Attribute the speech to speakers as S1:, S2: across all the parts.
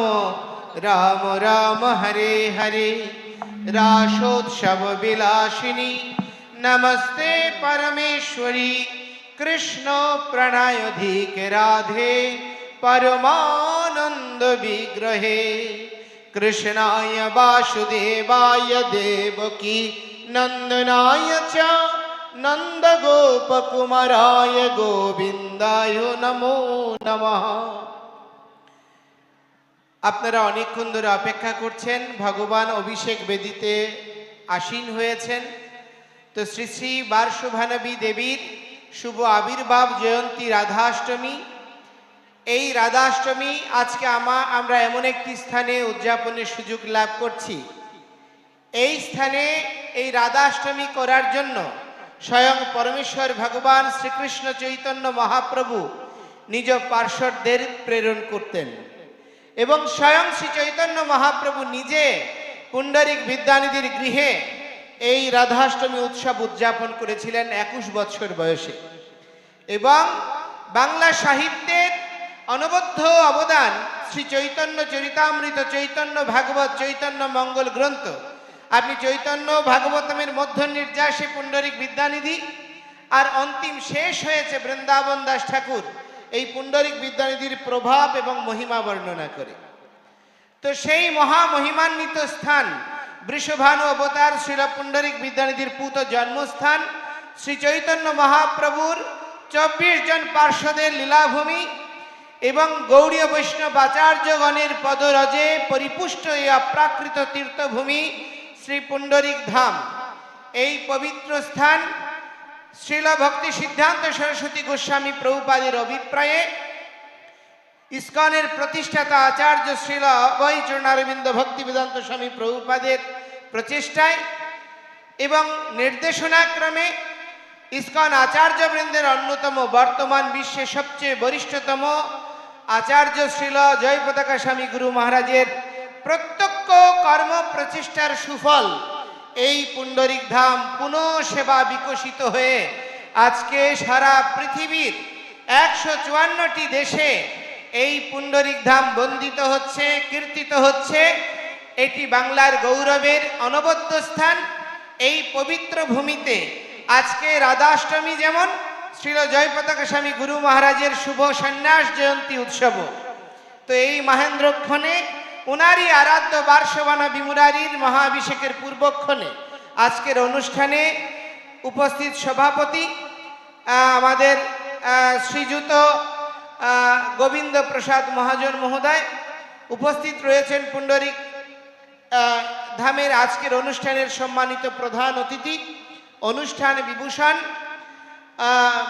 S1: राम राम राम, हरे हरे। राशोत्सव विलासिनी, नमस्ते परमेश्वरी। कृष्ण प्रणयोधिक राधे, परमानंद विग्रहे। कृष्णाय वासुदेवाय देवकी नंदनाय च। नंद नन्दगोपकुमाराय गोविंदाय नमो नमः। আপনারা অনেকক্ষণ ধরে অপেক্ষা করছেন, ভগবান অভিষেক বেদিতে আসীন হয়েছেন। তো শ্রী শ্রী বার্ষভানবী দেবীর শুভ আবির্ভাব জয়ন্তী রাধাষ্টমী। এই রাধাষ্টমী আজকে আমা, আমরা এমন একটি স্থানে উদযাপনের সুযোগ লাভ করছি। এই স্থানে এই রাধাষ্টমী করার জন্য স্বয়ং পরমেশ্বর ভগবান শ্রীকৃষ্ণ চৈতন্য মহাপ্রভু নিজ পার্শ্বদের প্রেরণ করতেন। এবং স্বয়ং শ্রী চৈতন্য মহাপ্রভু নিজে পুণ্ডরিক বিদ্যানিধির গৃহে এই রাধাষ্টমী উৎসব উদযাপন করেছিলেন একুশ বছর বয়সে। এবং বাংলা সাহিত্যের অনবদ্য অবদান শ্রী চৈতন্য চরিতামৃত, চৈতন্য ভাগবত, চৈতন্য মঙ্গল গ্রন্থ, আপনি চৈতন্য ভাগবতমের মধ্য নির্যাসে পুণ্ডরিক বিদ্যানিধি, আর অন্তিম শেষ হয়েছে বৃন্দাবন দাস ঠাকুর। এই পুণ্ডরিক বিদ্যানিধির প্রভাব এবং মহিমা বর্ণনা করে। তো সেই মহামহিমান্বিত স্থান, বৃষভানু অবতার শ্রীল পুণ্ডরিক বিদ্যানিধির পুত জন্মস্থান, শ্রী চৈতন্য মহাপ্রভুর চব্বিশ জন পার্শ্বদের লীলাভূমি এবং গৌড়ীয় বৈষ্ণব আচার্যগণের পদরজে পরিপুষ্ট এই অপ্রাকৃত তীর্থভূমি শ্রী পুণ্ডরিক ধাম। এই পবিত্র স্থান শ্রীল ভক্তি সিদ্ধান্ত সরস্বতী গোস্বামী প্রভুপাদের অভিপ্রায়ে ইস্কনের প্রতিষ্ঠাতা আচার্য শ্রীল চরণারবিন্দ ভক্তি বেদান্ত স্বামী প্রভুপাদের প্রচেষ্টায় এবং নির্দেশনাক্রমে ইস্কন আচার্যবৃন্দের অন্যতম বর্তমান বিশ্বের সবচেয়ে বরিষ্ঠতম আচার্য শ্রীল জয় পতাকা স্বামী গুরু মহারাজের প্রত্যক্ষ কর্ম প্রচেষ্টার সুফল এই পুণ্ডরিক ধাম পুনঃ সেবা বিকশিত হয়ে আজকে সারা পৃথিবীর একশো চুয়ান্নটি দেশে এই পুণ্ডরিক ধাম বন্দিত হচ্ছে, কীর্তিত হচ্ছে। এটি বাংলার গৌরবের অনবদ্য স্থান। এই পবিত্র ভূমিতে আজকে রাধাষ্টমী যেমন, শ্রীল জয় পতাকা স্বামী গুরু মহারাজের শুভ সন্ন্যাস জয়ন্তী উৎসব। তো এই মহেন্দ্রক্ষণে উনারই আরাধ্য বার্ষবানা বিমুরারির মহাভিষেকের পূর্বক্ষণে আজকের অনুষ্ঠানে উপস্থিত সভাপতি আমাদের শ্রীযুত গোবিন্দ প্রসাদ মহাজন মহোদয় উপস্থিত রয়েছেন পুণ্ডরিক ধামের আজকের অনুষ্ঠানের সম্মানিত প্রধান অতিথি, অনুষ্ঠান বিভূষণ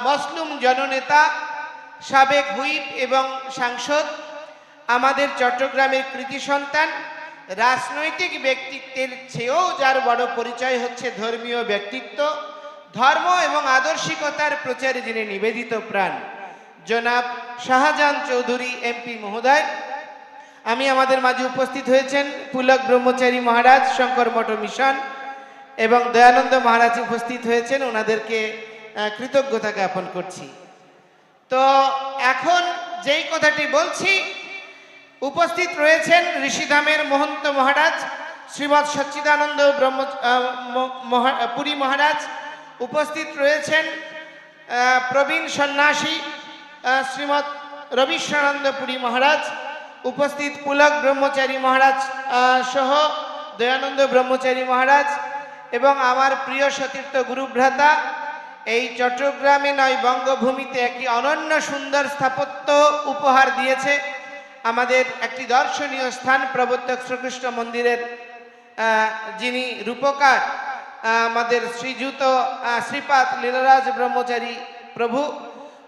S1: মসলুম জননেতা, সাবেক হুইপ এবং সাংসদ আমাদের চট্টগ্রামের কৃতি সন্তান, রাজনৈতিক ব্যক্তিত্বের চেয়েও যার বড় পরিচয় হচ্ছে ধর্মীয় ব্যক্তিত্ব, ধর্ম এবং আদর্শিকতার প্রচারে যিনি নিবেদিত প্রাণ। জনাব শাহজাহান চৌধুরী, এমপি মহোদয়, আমি আমাদের মাঝে উপস্থিত হয়েছেন পুলক ব্রহ্মচারী মহারাজ, শঙ্কর মঠ মিশন এবং দয়ানন্দ মহারাজ উপস্থিত হয়েছেন, ওনাদেরকে কৃতজ্ঞতা জ্ঞাপন করছি। তো এখন যেই কথাটি বলছি উপস্থিত রয়েছেন ঋষিধামের মহন্ত মহারাজ, শ্রীমৎ সচ্চিদানন্দ ব্রহ্ম পুরী মহারাজ, উপস্থিত রয়েছেন প্রবীণ সন্ন্যাসী শ্রীমৎ রবীশ্বরানন্দ পুরী মহারাজ, উপস্থিত পুলক ব্রহ্মচারী মহারাজ সহ দয়ানন্দ ব্রহ্মচারী মহারাজ এবং আমার প্রিয় সতীর্থ গুরুভ্রাতা, এই চট্টগ্রামে নয় বঙ্গভূমিতে একটি অনন্য সুন্দর স্থাপত্য উপহার দিয়েছে আমাদের একটি দর্শনীয় স্থান প্রবর্তক শ্রীকৃষ্ণ মন্দিরের যিনি রূপকার আমাদের শ্রীযুত আহ, শ্রীপাদ লীলারাজ ব্রহ্মচারী প্রভু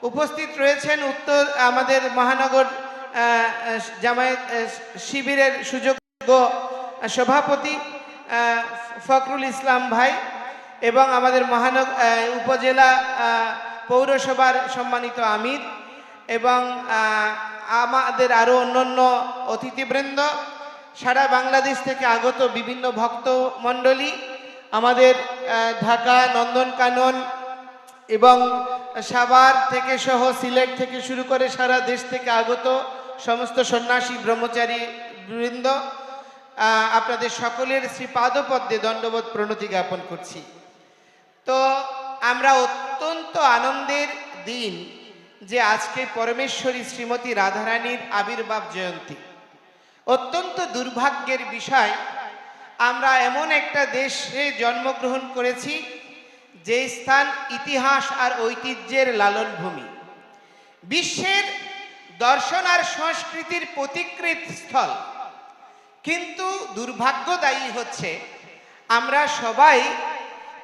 S1: উপস্থিত রয়েছেন উত্তর আমাদের মহানগর জামায়াত শিবিরের সুযোগ্য সভাপতি ফখরুল ইসলাম ভাই এবং আমাদের মহানগর উপজেলা পৌরসভার সম্মানিত আমির এবং আমাদের আরও অন্যান্য অতিথিবৃন্দ, সারা বাংলাদেশ থেকে আগত বিভিন্ন ভক্ত মণ্ডলী আমাদের ঢাকা, নন্দনকানন এবং সাভার থেকে সহ সিলেট থেকে শুরু করে সারা দেশ থেকে আগত সমস্ত সন্ন্যাসী, ব্রহ্মচারী বৃন্দ আপনাদের সকলের শ্রীপাদপদ্মে দণ্ডবোধ প্রণতি জ্ঞাপন করছি। তো আমরা অত্যন্ত আনন্দের দিন যে আজকে পরমেশ্বরী শ্রীমতী রাধারানীর আবির্ভাব জয়ন্তী। অত্যন্ত দুর্ভাগ্যের বিষয়, আমরা এমন একটা দেশে জন্মগ্রহণ করেছি, যে স্থান ইতিহাস আর ঐতিহ্যের লালন ভূমি। বিশ্বের দর্শন আর সংস্কৃতির প্রতিকৃত স্থল। কিন্তু দুর্ভাগ্যদায়ী হচ্ছে, আমরা সবাই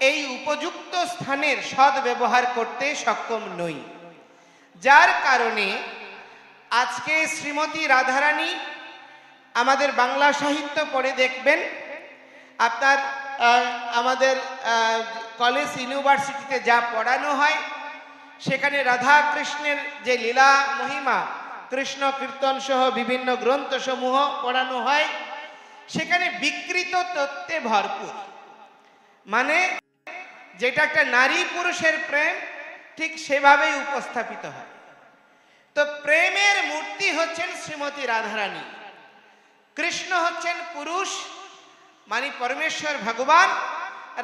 S1: এই উপযুক্ত স্থানের সৎ ব্যবহার করতে সক্ষম নই। যার কারণে আজকে শ্রীমতী রাধারানী আমাদের বাংলা সাহিত্য পড়ে দেখবেন। আপনার আমাদের কলেজ ইউনিভার্সিটিতে যা পড়ানো হয়, সেখানে রাধা কৃষ্ণের যে লীলা মহিমা, কৃষ্ণ কীর্তন সহ বিভিন্ন গ্রন্থসমূহ পড়ানো হয়, সেখানে বিকৃত তত্ত্বে ভরপুর। মানে যেটা একটা নারী পুরুষের প্রেম ঠিক সেভাবেই উপস্থাপিত হয়। তো প্রেমের মূর্তি হচ্ছেন শ্রীমতী রাধারানী। কৃষ্ণ হচ্ছেন পুরুষ মানে পরমেশ্বর ভগবান,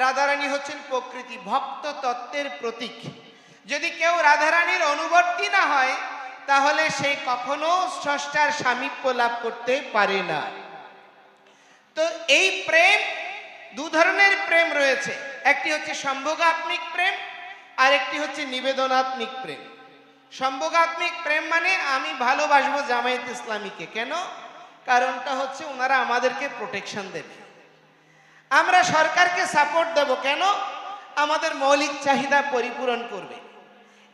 S1: রাধারানী হচ্ছেন প্রকৃতি ভক্ত তত্ত্বের প্রতীক। যদি কেউ রাধারানীর অনুবর্তী না হয়, তাহলে সে কখনো স্রষ্টার সামীপ্য লাভ করতে পারে না। তো এই প্রেম, দু ধরনের প্রেম রয়েছে। একটি হচ্ছে সম্ভোগাত্মিক প্রেম আর একটি হচ্ছে নিবেদনাত্মিক প্রেম। সম্ভোগাত্মিক প্রেম মানে আমি ভালোবাসবো জামায়াত ইসলামীকে। কেন? কারণটা হচ্ছে ওনারা আমাদেরকে প্রোটেকশন দেবে। আমরা সরকারকে সাপোর্ট দেব। কেন? আমাদের মৌলিক চাহিদা পরিপূরণ করবে।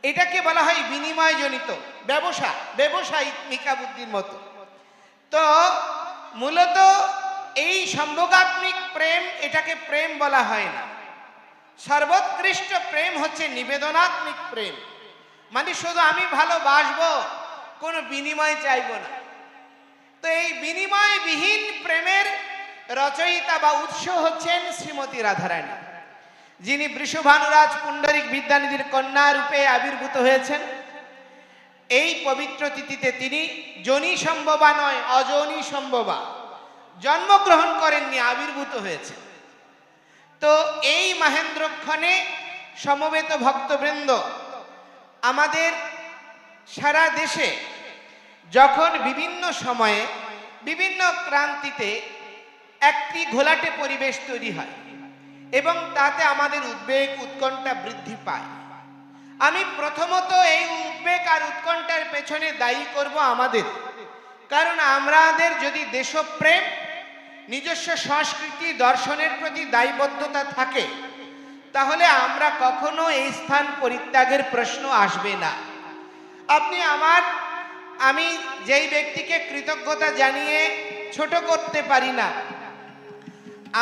S1: এটাকে বলা হয় বিনিময়জনিত ব্যবসা ব্যবসায়িক মিকাবুদ্দির মতো। তো মূলত এই সম্ভোগাত্মিক প্রেম এটাকে প্রেম বলা হয় না। সর্বোৎকৃষ্ট প্রেম হচ্ছে নিবেদনাত্মিক প্রেম। মানে শুধু আমি ভালোবাসবো, কোনো বিনিময় চাইব না। তো এই বিনিময়বিহীন প্রেমের রচয়িতা বা উৎস হচ্ছেন শ্রীমতী রাধারানী, যিনি বৃষভানুরাজ পুণ্ডরিক বিদ্যানিধির কন্যা রূপে আবির্ভূত হয়েছেন। এই পবিত্র তিথিতে তিনি জনি সম্ভবা নয় অজনী সম্ভবা জন্মগ্রহণ করেননি, আবির্ভূত হয়েছেন। তো এই মহেন্দ্রক্ষণে সমবেত ভক্তবৃন্দ আমাদের সারা দেশে যখন বিভিন্ন সময়ে বিভিন্ন ক্রান্তিতে একটি ঘোলাটে পরিবেশ তৈরি হয় এবং তাতে আমাদের উদ্বেগ উৎকণ্ঠা বৃদ্ধি পায়। আমি প্রথমত এই উদ্বেগ আর উৎকণ্ঠার পেছনে দায়ী করব আমাদের। কারণ আমাদের যদি দেশপ্রেম নিজস্ব সংস্কৃতি দর্শনের প্রতি দায়বদ্ধতা থাকে, তাহলে আমরা কখনো এই স্থান পরিত্যাগের প্রশ্ন আসবে না। আপনি আমার, আমি যেই ব্যক্তিকে কৃতজ্ঞতা জানিয়ে ছোট করতে পারি না,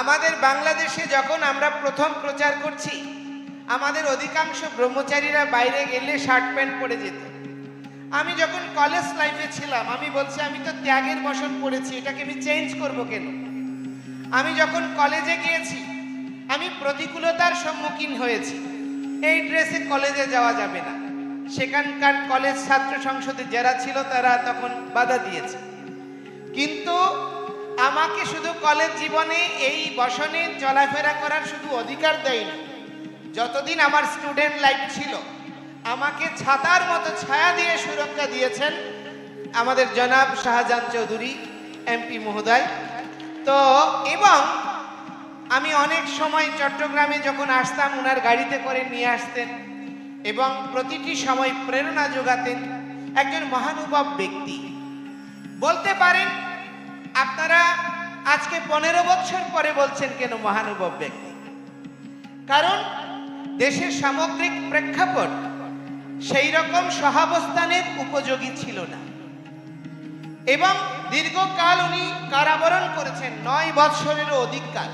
S1: আমাদের বাংলাদেশে যখন আমরা প্রথম প্রচার করছি, আমাদের অধিকাংশ ব্রহ্মচারীরা বাইরে গেলে শার্ট প্যান্ট পরে যেত। আমি যখন কলেজ লাইফে ছিলাম, আমি বলছি, আমি তো ত্যাগের বসন পড়েছি এটাকে আমি চেঞ্জ করব কেন? আমি যখন কলেজে গিয়েছি, আমি প্রতিকূলতার সম্মুখীন হয়েছি। এই ড্রেসে কলেজে যাওয়া যাবে না। সেখানকার কলেজ ছাত্র সংসদে যারা ছিল, তারা তখন বাধা দিয়েছে। কিন্তু আমাকে শুধু কলেজ জীবনে এই বসনে চলাফেরা করার শুধু অধিকার দেয়নি। যতদিন আমার স্টুডেন্ট লাইফ ছিল, আমাকে ছাতার মতো ছায়া দিয়ে সুরক্ষা দিয়েছেন আমাদের জনাব শাহজাহান চৌধুরী এমপি মহোদয়। তো, এবং আমি অনেক সময় চট্টগ্রামে যখন আসতাম ওনার গাড়িতে করে নিয়ে আসতেন এবং প্রতিটি সময় প্রেরণা যোগাতেন একজন মহানুভব ব্যক্তি। বলতে পারেন, আপনারা আজকে পনেরো বছর পরে বলছেন কেন মহানুভব ব্যক্তি? কারণ দেশের সামগ্রিক প্রেক্ষাপট সেই রকম সহাবস্থানের উপযোগী ছিল না। এবং দীর্ঘকাল উনি কারাবরণ করেছেন, নয় বৎসরেরও অধিক কাল।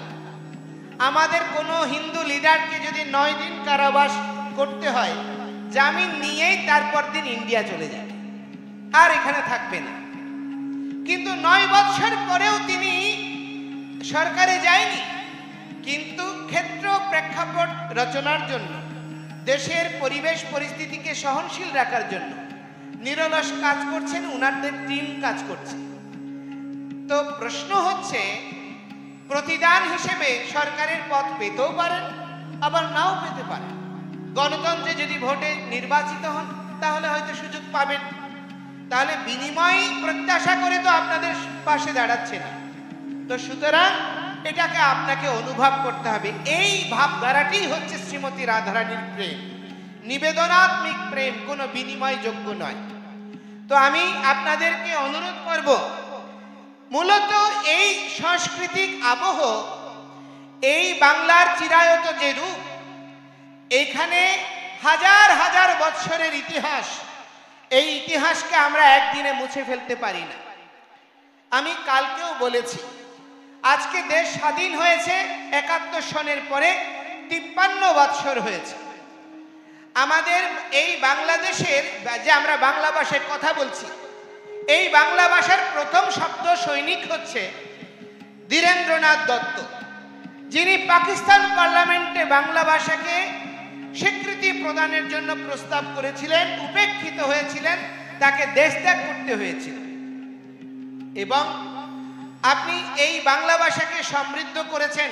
S1: আমাদের কোনো হিন্দু লিডারকে যদি নয় দিন কারাবাস করতে হয়, জামিন নিয়েই তারপর দিন ইন্ডিয়া চলে যাবে আর এখানে থাকবে না। কিন্তু নয় বৎসর পরেও তিনি সরকারে যায়নি, কিন্তু ক্ষেত্র প্রেক্ষাপট রচনার জন্য, দেশের পরিবেশ পরিস্থিতিকে সহনশীল রাখার জন্য নিরলস কাজ করছেন, উনারদের টিম কাজ করছে। তো প্রশ্ন হচ্ছে, প্রতিদান হিসেবে সরকারের পদ পেতেও পারেন, আবার নাও পেতে পারেন। গণতন্ত্রে যদি ভোটে নির্বাচিত হন, তাহলে হয়তো সুযোগ পাবেন। তাহলে বিনিময় প্রত্যাশা করে তো আপনাদের পাশে দাঁড়াচ্ছে না। তো সুতরাং এটাকে আপনাকে অনুভব করতে হবে। এই ভাবধারাটি হচ্ছে শ্রীমতী রাধারানীর প্রেম। নিবেদনাত্মিক প্রেম, কোনো বিনিময়যোগ্য নয়। তো আমি আপনাদেরকে অনুরোধ করব, মূলত এই সাংস্কৃতিক আবহ, এই বাংলার চিরায়ত যে রূপ এইখানে হাজার হাজার বৎসরের ইতিহাস, এই ইতিহাসকে আমরা একদিনে মুছে ফেলতে পারি না। আমি কালকেও বলেছি, আজকে দেশ স্বাধীন হয়েছে একাত্তর সনের পরে, তিপ্পান্ন বৎসর হয়েছে। আমাদের এই বাংলাদেশের, যে আমরা বাংলা ভাষায় কথা বলছি, এই বাংলা ভাষার প্রথম শব্দ সৈনিক হচ্ছে ধীরেন্দ্রনাথ দত্ত, যিনি পাকিস্তান পার্লামেন্টে বাংলা ভাষাকে স্বীকৃতি প্রদানের জন্য প্রস্তাব করেছিলেন, উপেক্ষিত হয়েছিলেন, তাকে দেশ ত্যাগ করতে হয়েছিল। এবং আপনি এই বাংলা ভাষাকে সমৃদ্ধ করেছেন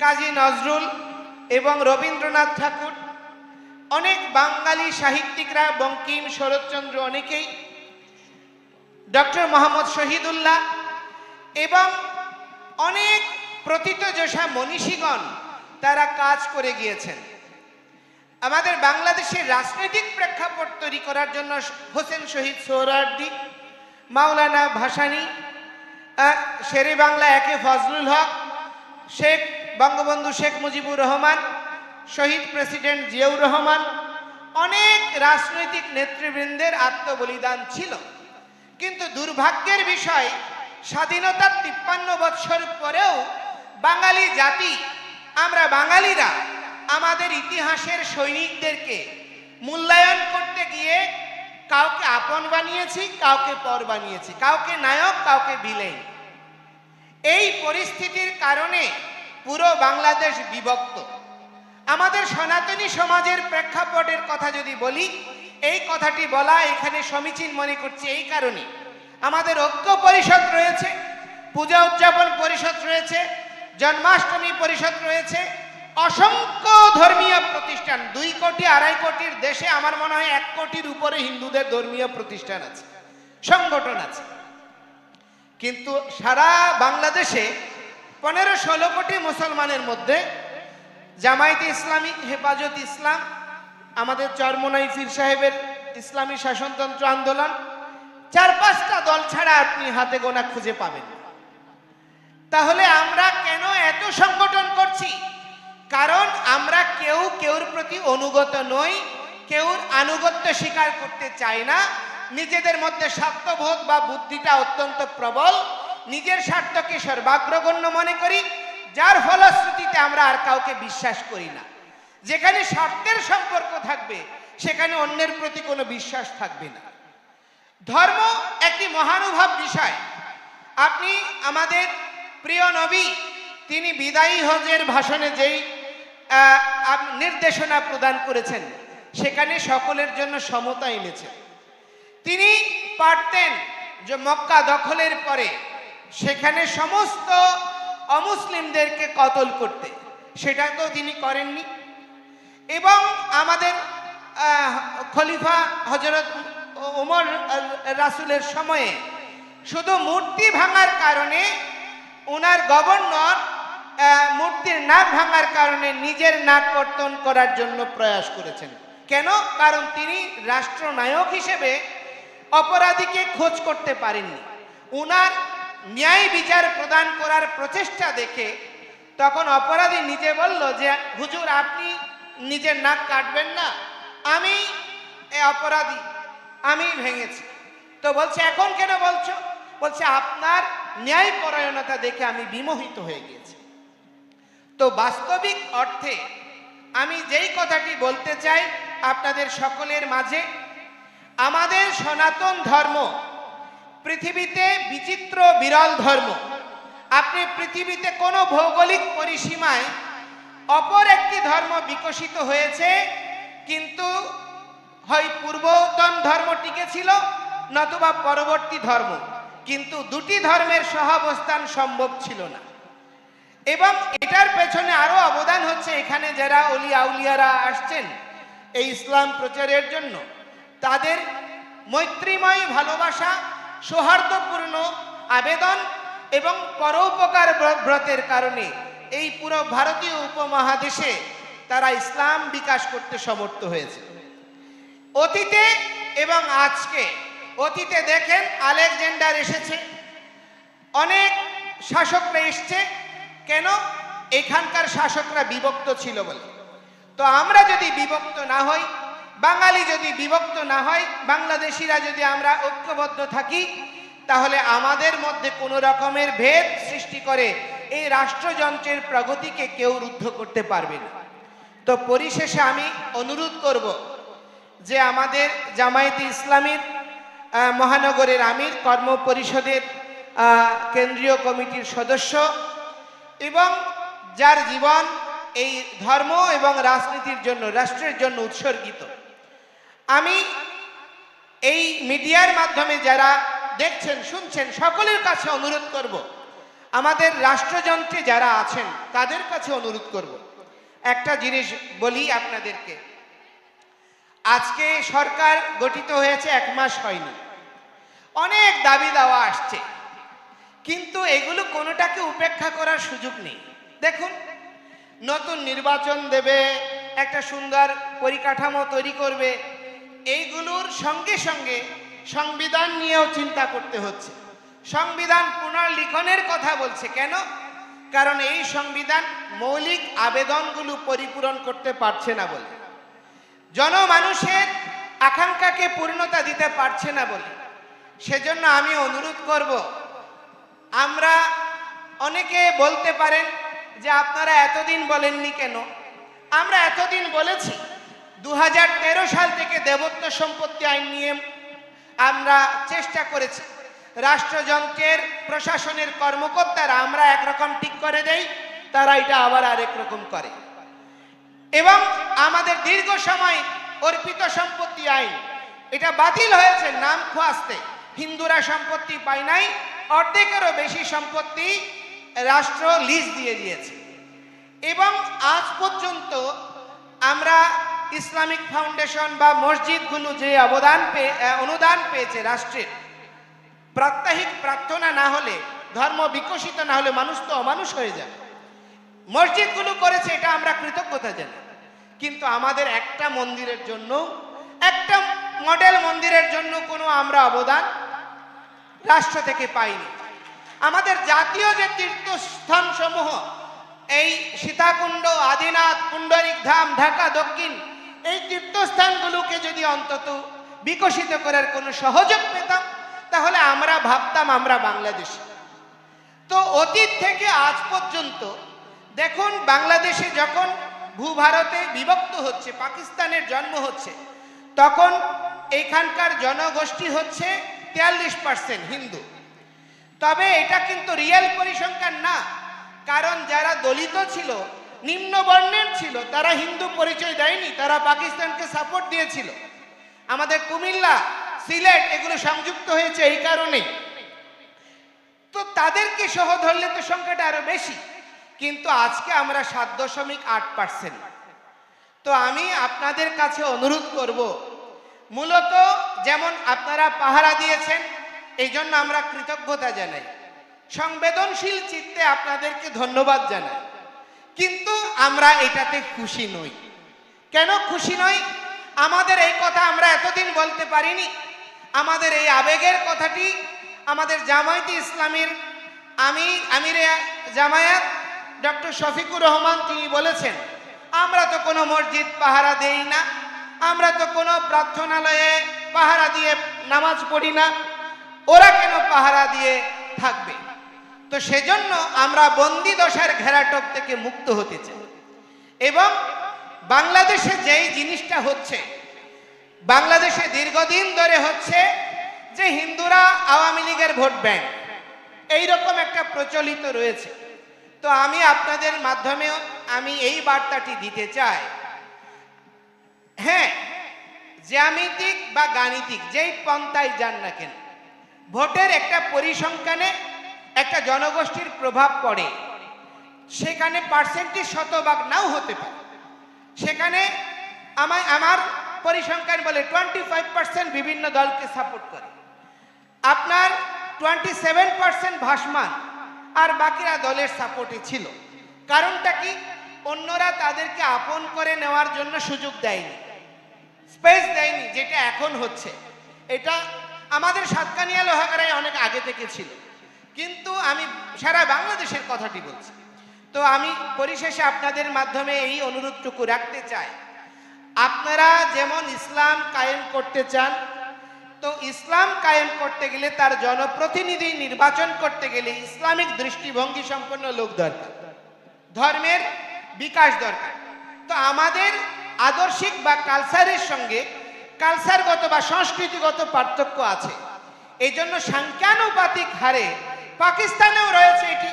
S1: কাজী নজরুল এবং রবীন্দ্রনাথ ঠাকুর অনেক বাঙালি সাহিত্যিকরা, বঙ্কিম শরৎচন্দ্র অনেকেই, ডক্টর মোহাম্মদ শহীদুল্লাহ এবং অনেক প্রথিতযশা মনীষীগণ তারা কাজ করে গিয়েছেন। আমাদের বাংলাদেশের রাজনৈতিক প্রেক্ষাপট তৈরি করার জন্য হোসেন শহীদ সোহরার্দি মাওলানা ভাসানী শেরে বাংলা একে ফজলুল হক, শেখ, বঙ্গবন্ধু শেখ মুজিবুর রহমান শহীদ প্রেসিডেন্ট জিয়াউর রহমান অনেক রাজনৈতিক নেতৃবৃন্দের আত্মবলিদান ছিল। কিন্তু দুর্ভাগ্যের বিষয়, স্বাধীনতার তিপ্পান্ন বৎসর পরেও বাঙালি জাতি, আমরা বাঙালিরা আমাদের ইতিহাসের সৈনিকদেরকে মূল্যায়ন করতে গিয়ে কাউকে আপন বানিয়েছি, কাউকে পর বানিয়েছি, কাউকে নায়ক, কাউকে বিলেন এই পরিস্থিতির কারণে পুরো বাংলাদেশ বিভক্ত। আমাদের সনাতনী সমাজের প্রেক্ষাপটের কথা যদি বলি, এই কথাটি বলা এখানে সমীচীন মনে করছি এই কারণে। আমাদের ঐক্য পরিষদ রয়েছে, পূজা উদযাপন পরিষদ রয়েছে, জন্মাষ্টমী পরিষদ রয়েছে, অসংখ্য ধর্মীয় প্রতিষ্ঠান, দুই কোটি আড়াই কোটির দেশে আমার মনে হয় এক কোটির উপরে হিন্দুদের ধর্মীয় প্রতিষ্ঠান আছে, সংগঠন আছে। কিন্তু সারা বাংলাদেশে পনেরো ষোলো কোটি মুসলমানের মধ্যে জামায়াতে ইসলামী, হেফাজত ইসলাম, আমাদের চরমনাই পীর সাহেবের ইসলামী শাসনতন্ত্র আন্দোলন, চার পাঁচটা দল ছাড়া আপনি হাতে গোনা খুঁজে পাবেন। তাহলে আমরা কেন এত সংগঠন করছি? কারণ আমরা কেউ, কেউর প্রতি অনুগত নই, কেউর আনুগত্য স্বীকার করতে চাই না। নিজেদের মধ্যে স্বার্থবোধ বা বুদ্ধিটা অত্যন্ত প্রবল। নিজের স্বার্থকে সর্বাগ্রগণ্য মনে করি। যার ফলশ্রুতিতে আমরা আর কাউকে বিশ্বাস করি না। যেখানে স্বার্থের সম্পর্ক থাকবে, সেখানে অন্যের প্রতি কোনো বিশ্বাস থাকবে না। ধর্ম একটি মহানুভব বিষয়। আপনি আমাদের প্রিয় নবী, তিনি বিদায়ী হজের ভাষণে যেই নির্দেশনা প্রদান করেছেন, সেখানে সকলের জন্য সমতা এনেছেন তিনি পারতেন যে মক্কা দখলের পরে, সেখানে সমস্ত অমুসলিমদেরকে কতল করতে। সেটা তো তিনি করেননি। এবং আমাদের খলিফা হজরত ওমর রাসুলের সময়ে শুধু মূর্তি ভাঙার কারণে ওনার গভর্নর মূর্তির নাক ভাঙার কারণে নিজের নাক কর্তন করার জন্য প্রয়াস করেছেন। কেন? কারণ তিনি রাষ্ট্রনায়ক হিসেবে অপরাধীকে খোঁজ করতে পারেননি। উনার ন্যায় বিচার প্রদান করার প্রচেষ্টা দেখে তখন অপরাধী নিজে বলল যে, হুজুর, আপনি নিজের নাক কাটবেন না। আমি অপরাধী, আমি ভেঙেছি। তো বলছে, এখন কেন বলছো? বলছে, আপনার ন্যায় পরায়ণতা দেখে আমি বিমোহিত হয়ে গিয়েছি। তো বাস্তবিক অর্থে আমি যেই কথাটি বলতে চাই আপনাদের সকলের মাঝে, আমাদের সনাতন ধর্ম পৃথিবীতে বিচিত্র বিরল ধর্ম। আপনি পৃথিবীতে কোনো ভৌগোলিক পরিসীমায় অপর একটি ধর্ম বিকশিত হয়েছে, কিন্তু হয় পূর্বতন ধর্ম টিকে ছিল নতুবা পরবর্তী ধর্ম, কিন্তু দুটি ধর্মের সহাবস্থান সম্ভব ছিল না। এবং এটার পেছনে আরও অবদান হচ্ছে এখানে যারা অলি আউলিয়ারা আসছেন এই ইসলাম প্রচারের জন্য। তাদের মৈত্রীময় ভালোবাসা সৌহার্দ্যপূর্ণ আবেদন এবং পরোপকার ব্রতের কারণে এই পুরো ভারতীয় উপমহাদেশে তারা ইসলাম বিকাশ করতে সমর্থ হয়েছে। অতীতে এবং আজকে, অতীতে দেখেন আলেকজান্ডার এসেছে। অনেক শাসকরা এসছে। কেন? এখানকার শাসকরা বিভক্ত ছিল বলে। তো আমরা যদি বিভক্ত না হই বাঙালি যদি বিভক্ত না হয়, বাংলাদেশিরা যদি আমরা ঐক্যবদ্ধ থাকি, তাহলে আমাদের মধ্যে কোনো রকমের ভেদ সৃষ্টি করে এই রাষ্ট্রযন্ত্রের প্রগতিকে কেউ রুদ্ধ করতে পারবে না। তো পরিশেষে আমি অনুরোধ করব যে আমাদের জামায়াতে ইসলামীর মহানগরের আমির, কর্ম পরিষদের কেন্দ্রীয় কমিটির সদস্য এবং যার জীবন এই ধর্ম এবং রাজনীতির জন্য, রাষ্ট্রের জন্য উৎসর্গিত। আমি এই মিডিয়ার মাধ্যমে যারা দেখছেন, শুনছেন, সকলের কাছে অনুরোধ করব। আমাদের রাষ্ট্রযন্ত্রে যারা আছেন, তাদের কাছে অনুরোধ করব। একটা জিনিস বলি আপনাদেরকে। আজকে সরকার গঠিত হয়েছে এক মাস হয়নি। অনেক দাবি দাওয়া আসছে। কিন্তু এগুলো কোনোটাকে উপেক্ষা করার সুযোগ নেই। দেখুন, নতুন নির্বাচন দেবে, একটা সুন্দর পরিকাঠামো তৈরি করবে এইগুলোর সঙ্গে সঙ্গে সংবিধান নিয়েও চিন্তা করতে হচ্ছে। সংবিধান পুনর্লিখনের কথা বলছে কেন? কারণ এই সংবিধান মৌলিক আবেদনগুলো পরিপূরণ করতে পারছে না বলে। জনমানুষের আকাঙ্ক্ষাকে পূর্ণতা দিতে পারছে না বলে। সেজন্য আমি অনুরোধ করব, আমরা অনেকে বলতে পারেন যে আপনারা এতদিন বলেননি কেন? আমরা এতদিন বলেছি। দু হাজার তেরো সাল থেকে দেবত্ব সম্পত্তি আইন নিয়ে আমরা চেষ্টা করেছি। রাষ্ট্রযন্ত্রের, প্রশাসনের কর্মকর্তারা আমরা একরকম ঠিক করে দেই, তারা এটা আবার আরেক রকম করে। এবং আমাদের দীর্ঘ সময় অর্পিত সম্পত্তি আইন, এটা বাতিল হয়েছে নাম খোয়াস্তে। হিন্দুরা সম্পত্তি পায় নাই, অর্ধেকেরও বেশি সম্পত্তি রাষ্ট্র লিজ দিয়ে দিয়েছে। এবং আজ পর্যন্ত আমরা ইসলামিক ফাউন্ডেশন বা মসজিদগুলো যে অবদান পেয়ে অনুদান পেয়েছে রাষ্ট্রের, প্রাত্যহিক প্রার্থনা না হলে, ধর্ম বিকশিত না হলে মানুষ তো অমানুষ হয়ে যাবে মসজিদগুলো করেছে এটা আমরা কৃতজ্ঞতা জানি কিন্তু আমাদের একটা মন্দিরের জন্য, একটা মডেল মন্দিরের জন্য কোনো আমরা অবদান রাষ্ট্র থেকে পাইনি। আমাদের জাতীয় যে তীর্থস্থান সমূহ এই সীতাকুণ্ড, আদিনাথ কুণ্ডরিক ধাম, ঢাকা, দক্ষিণ এই তীর্থস্থানগুলোকে যদি অন্তত বিকশিত করার কোনো সহযোগ পেতাম, তাহলে আমরা ভাবতাম আমরা বাংলাদেশি। তো অতীত থেকে আজ পর্যন্ত দেখুন, বাংলাদেশে যখন ভূভারতে বিভক্ত হচ্ছে, পাকিস্তানের জন্ম হচ্ছে, তখন এখানকার জনগোষ্ঠী হচ্ছে তেয়াল্লিশ পার্সেন্ট হিন্দু। তবে এটা কিন্তু রিয়েল পরিসংখ্যান না, কারণ যারা দলিত ছিল নিম্ন বর্ণের ছিল, তারা হিন্দু পরিচয় দেয়নি, তারা পাকিস্তানকে সাপোর্ট দিয়েছিল। আমাদের কুমিল্লা, সিলেট এগুলো সংযুক্ত হয়েছে এই কারণে তো তাদেরকে সহ ধরলে তো সংখ্যাটা আরও বেশি, কিন্তু আজকে আমরা সাত দশমিক আট পার্সেন্ট তো আমি আপনাদের কাছে অনুরোধ করব, মূলত যেমন আপনারা পাহারা দিয়েছেন এই জন্য আমরা কৃতজ্ঞতা জানাই। সংবেদনশীল চিত্তে আপনাদেরকে ধন্যবাদ জানাই। কিন্তু আমরা এটাতে খুশি নই। কেন খুশি নই? আমাদের এই কথা আমরা এতদিন বলতে পারিনি। আমাদের এই আবেগের কথাটি আমাদের জামায়াতে ইসলামীর আমি আমিরে জামায়াত ডক্টর শফিকুর রহমান তিনি বলেছেন, আমরা তো কোনো মসজিদ পাহারা দেই না। আমরা তো কোনো প্রার্থনালয়ে পাহারা দিয়ে নামাজ পড়ি না। ওরা কেন পাহারা দিয়ে থাকবে? তো সেজন্য আমরা বন্দি দশার ঘেরাটোপ থেকে মুক্ত হতে চাই। এবং বাংলাদেশে যেই জিনিসটা হচ্ছে, বাংলাদেশে দীর্ঘদিন ধরে হচ্ছে যে হিন্দুরা আওয়ামী লীগের ভোট ব্যাংক। এইরকম একটা প্রচলিত রয়েছে। তো আমি আপনাদের মাধ্যমেও আমি এই বার্তাটি দিতে চাই। হ্যাঁ জ্যামিতিক বা গাণিতিক, যেই পন্থায় যান না কেন, ভোটের একটা পরিসংখ্যানে একটা জনগোষ্ঠীর প্রভাব পড়ে, সেখানে পার্সেন্টেজ শতভাগ নাও হতে পারে। সেখানে আমায়, আমার পরিসংখ্যান বলে টোয়েন্টি ফাইভ পার্সেন্ট বিভিন্ন দলকে সাপোর্ট করে। আপনার টোয়েন্টি সেভেন পার্সেন্ট ভাসমান, আর বাকিরা দলের সাপোর্টে ছিল। কারণটা কি? অন্যরা তাদেরকে আপন করে নেওয়ার জন্য সুযোগ দেয়নি। স্পেস দেয়নি, যেটা এখন হচ্ছে। এটা আমাদের সাতকানিয়া লোহাগাড়ায় অনেক আগে থেকে ছিল। কিন্তু আমি সারা বাংলাদেশের কথাটি বলছি। তো আমি পরিশেষে আপনাদের মাধ্যমে এই অনুরোধটুকু রাখতে চাই। আপনারা যেমন ইসলাম কায়েম করতে চান, তো ইসলাম কায়েম করতে গেলে তার জনপ্রতিনিধি নির্বাচন করতে গেলে ইসলামিক দৃষ্টিভঙ্গি সম্পন্ন লোক দরকার। ধর্মের বিকাশ দরকার। তো আমাদের আদর্শিক বা কালচারের সঙ্গে কালচারগত বা সংস্কৃতিগত পার্থক্য আছে। এই জন্য সংখ্যানুপাতিক হারে পাকিস্তানেও রয়েছে এটি।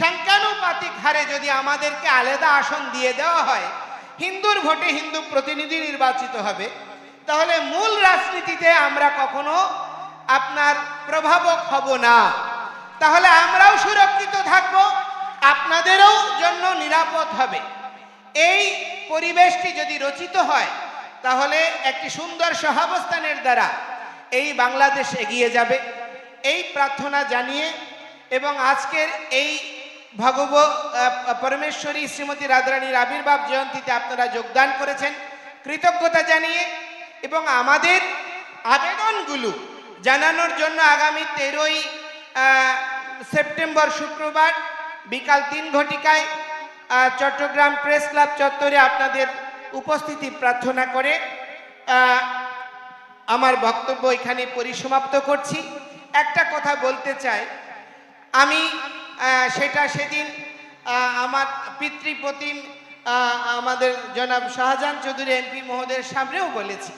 S1: সংখ্যানুপাতিক হারে যদি আমাদেরকে আলাদা আসন দিয়ে দেওয়া হয়, হিন্দুর ভোটে হিন্দু প্রতিনিধি নির্বাচিত হবে, তাহলে মূল রাজনীতিতে আমরা কখনো আপনার প্রভাবক হব না। তাহলে আমরাও সুরক্ষিত থাকব, আপনাদেরও জন্য নিরাপদ হবে। এই পরিবেশটি যদি রচিত হয়, তাহলে একটি সুন্দর সহাবস্থানের দ্বারা এই বাংলাদেশ এগিয়ে যাবে। এই প্রার্থনা জানিয়ে এবং আজকের এই ভগব পরমেশ্বরী শ্রীমতী রাধারানীর আবির্ভাব জয়ন্তীতে আপনারা যোগদান করেছেন। কৃতজ্ঞতা জানিয়ে এবং আমাদের আবেদনগুলো জানানোর জন্য আগামী তেরোই সেপ্টেম্বর শুক্রবার বিকাল তিন ঘটিকায় চট্টগ্রাম প্রেস ক্লাব চত্বরে আপনাদের উপস্থিতি প্রার্থনা করে আমার বক্তব্য এখানে পরিসমাপ্ত করছি। একটা কথা বলতে চাই। আমি সেটা সেদিন আমার পিতৃপ্রতিম আমাদের জনাব শাহজাহান চৌধুরী এমপি মহোদয়ের সামনেও বলেছি।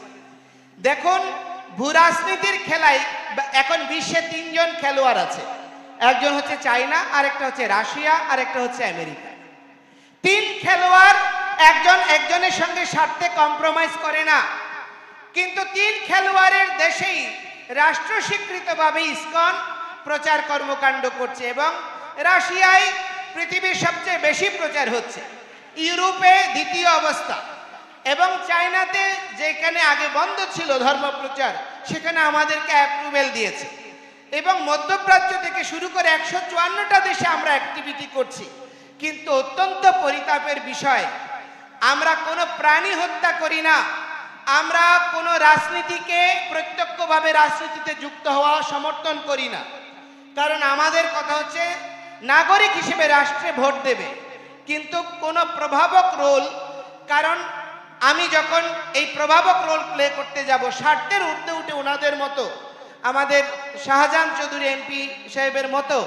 S1: দেখুন, ভূরাজনীতির খেলায় এখন বিশ্বে তিনজন খেলোয়াড় আছে। একজন হচ্ছে চায়না আরেকটা হচ্ছে রাশিয়া আর একটা হচ্ছে আমেরিকা। তিন খেলোয়াড় একজন একজনের সঙ্গে স্বার্থে কম্প্রোমাইজ করে না। কিন্তু তিন খেলোয়াড়ের দেশেই রাষ্ট্র স্বীকৃতভাবে ইসকন প্রচার কর্মকাণ্ড করছে এবং রাশিয়ায় পৃথিবীর সবচেয়ে বেশি প্রচার হচ্ছে। ইউরোপে দ্বিতীয় অবস্থা এবং চায়নাতে যেখানে আগে বন্ধ ছিল ধর্ম প্রচার, সেখানে আমাদেরকে অ্যাপ্রুভেল দিয়েছে। এবং মধ্যপ্রাচ্য থেকে শুরু করে একশো চুয়ান্নটা দেশে আমরা অ্যাক্টিভিটি করছি। কিন্তু অত্যন্ত পরিতাপের বিষয়, আমরা কোনো প্রাণী হত্যা করি না। আমরা কোনো রাজনীতিকে প্রত্যক্ষভাবে রাজনীতিতে যুক্ত হওয়া সমর্থন করি না। কারণ আমাদের কথা হচ্ছে, নাগরিক হিসেবে রাষ্ট্রে ভোট দেবে। কিন্তু কোনো প্রভাবক রোল, কারণ আমি যখন এই প্রভাবক রোল প্লে করতে যাব, স্বার্থের ঊর্ধ্বে উঠে ওনাদের মতো, আমাদের শাহজাহান চৌধুরী এমপি সাহেবের মতো,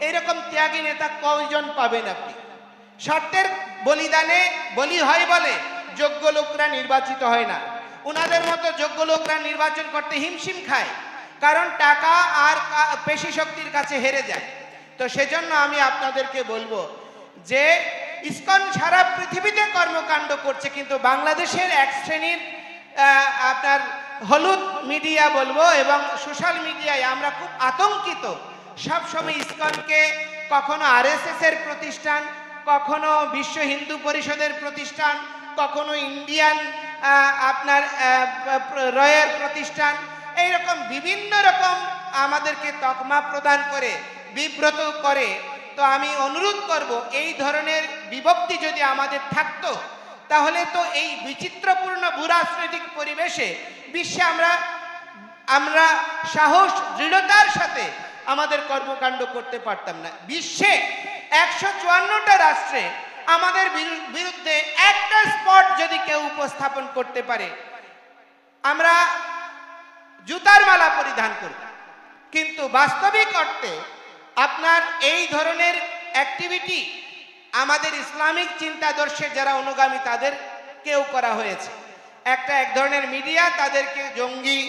S1: এরকম ত্যাগী নেতা কয়জন পাবেন আপনি? স্বার্থের বলিদানে বলি হয় বলে যোগ্য লোকরা নির্বাচিত হয় না। ওনাদের মতো যোগ্য লোকরা নির্বাচন করতে হিমশিম খায়। কারণ টাকা আর পেশি শক্তির কাছে হেরে যায়। তো সেজন্য আমি আপনাদেরকে বলব যে, ইসকন সারা পৃথিবীতে কর্মকাণ্ড করছে, কিন্তু বাংলাদেশের এক শ্রেণির আপনার হলুদ মিডিয়া বলব এবং সোশ্যাল মিডিয়ায় আমরা খুব আতঙ্কিত। সবসময় ইসকনকে কখনো আরএসএস এর প্রতিষ্ঠান, কখনো বিশ্ব হিন্দু পরিষদের প্রতিষ্ঠান, কখনো ইন্ডিয়ান আপনার রয়ের প্রতিষ্ঠান এইরকম বিভিন্ন রকম আমাদেরকে তকমা প্রদান করে, বিব্রত করে। তো আমি অনুরোধ করব, এই ধরনের বিভক্তি যদি আমাদের থাকতো, তাহলে তো এই বিচিত্রপূর্ণ ভূরাজনৈতিক পরিবেশে বিশ্বে আমরা আমরা সাহস, দৃঢ়তার সাথে আমাদের কর্মকাণ্ড করতে পারতাম না। বিশ্বে একশো চুয়ান্নটা রাষ্ট্রে আমাদের বিরু- বিরুদ্ধে একটা স্পট যদি কেউ উপস্থাপন করতে পারে, আমরা জুতার মালা পরিধান করব। কিন্তু বাস্তবিক অর্থে আপনার এই ধরনের অ্যাক্টিভিটি আমাদের ইসলামিক চিন্তাদর্শের যারা অনুগামী, তাদের কেউ করা হয়েছে। একটা এক ধরনের মিডিয়া তাদেরকে জঙ্গি,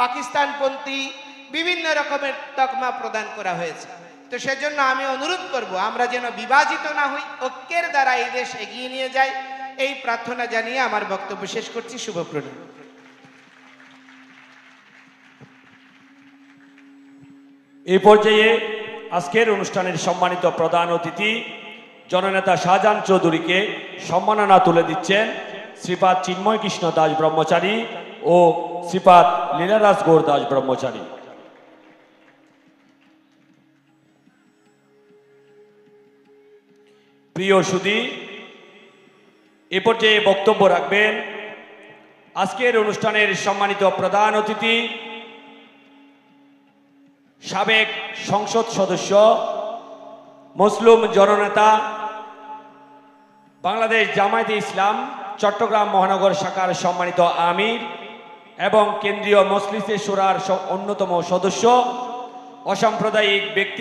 S1: পাকিস্তানপন্থী, বিভিন্ন রকমের তকমা প্রদান করা হয়েছে। তো সেজন্য আমি অনুরোধ করব, আমরা যেন বিভাজিত না হই, ঐক্যের দ্বারা এই দেশ এগিয়ে নিয়ে যায় এই প্রার্থনা জানিয়ে আমার বক্তব্য শেষ করছি। শুভ
S2: এই পর্যায়ে আজকের অনুষ্ঠানের সম্মানিত প্রধান অতিথি জননেতা শাহজাহান চৌধুরীকে সম্মাননা তুলে দিচ্ছেন শ্রীপাদ চিন্ময় কৃষ্ণ দাস ব্রহ্মচারী ও শ্রীপাদ লীলারাজ গৌর দাস ব্রহ্মচারী। প্রিয় সুদী এ পর্যায়ে বক্তব্য রাখবেন আজকের অনুষ্ঠানের সম্মানিত প্রধান অতিথি সাবেক সংসদ সদস্য, মুসলিম জননেতা, বাংলাদেশ জামায়াতে ইসলাম, চট্টগ্রাম মহানগর শাখার সম্মানিত আমির এবং কেন্দ্রীয় মজলিসে সুরার অন্যতম সদস্য, অসাম্প্রদায়িক ব্যক্তিত্ব